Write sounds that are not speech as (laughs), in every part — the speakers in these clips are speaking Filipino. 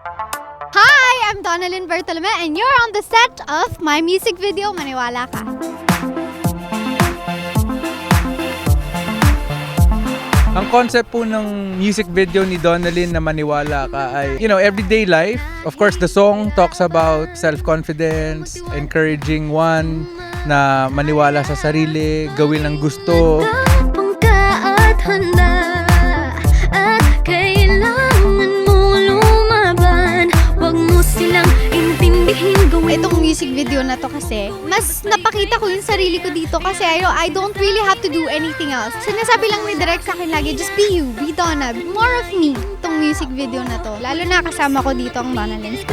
Hi, I'm Donalyn Bertolome and you're on the set of my music video, Maniwala Ka. Ang concept po ng music video ni Donalyn na maniwala ka ay, you know, everyday life. Of course, the song talks about self-confidence, encouraging one na maniwala sa sarili, gawin ang gusto. Itong music video na to kasi, mas napakita ko yung sarili ko dito kasi I, I don't really have to do anything else. Sinasabi lang ni Direk sa akin lagi, just be you, be Donna, more of me. Itong music video na to. Lalo na kasama ko dito ang Donna Lens.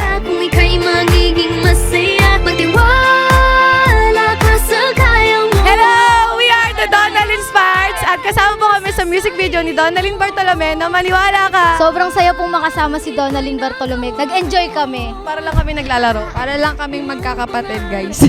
Music video ni Donalyn Bartolome na maniwala ka. Sobrang saya pong makasama si Donalyn Bartolome. Nag-enjoy kami. para lang kami naglalaro. Para lang kaming magkakapatid, guys. (laughs)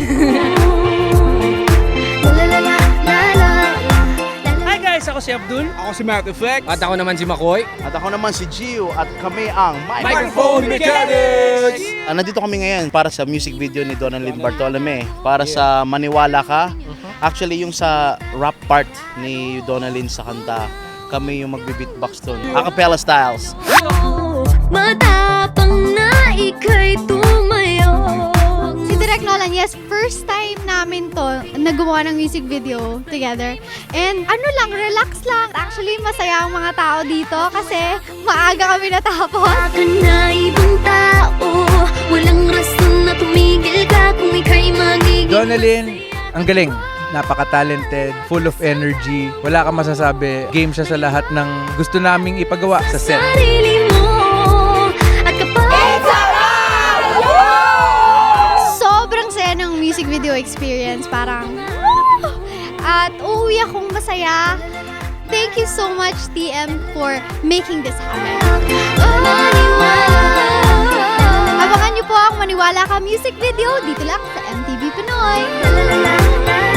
Hi guys, ako si Abdul. Ako si Matt Flex. At ako naman si Makoy. At ako naman si Gio at kami ang Microphone Mechanics! Ah, nandito kami ngayon para sa music video ni Donalyn Bartolome. Para sa Maniwala Ka. Actually, yung sa rap part ni Donalyn sa kanta, kami yung magbe-beatbox doon. Acapella styles. Matapang na ika'y tumayo Si Direk Nolan, yes, first time namin to nagawa ng music video together. And ano lang, relax lang. Actually, masaya ang mga tao dito kasi maaga kami natapos. Na ibang tao Walang rason na tumigil ka Kung ika'y magiging Donalyn, ang galing. Napaka-talented, full of energy. Wala kang masasabi. Game siya sa lahat ng gusto naming ipagawa sa set. Sobrang saya ng music video experience. Parang, woo! At uuwi akong masaya. Thank you so much, TM, for making this happen. Abangan niyo po ang Maniwala Ka music video dito lang sa MTV Pinoy. La la la la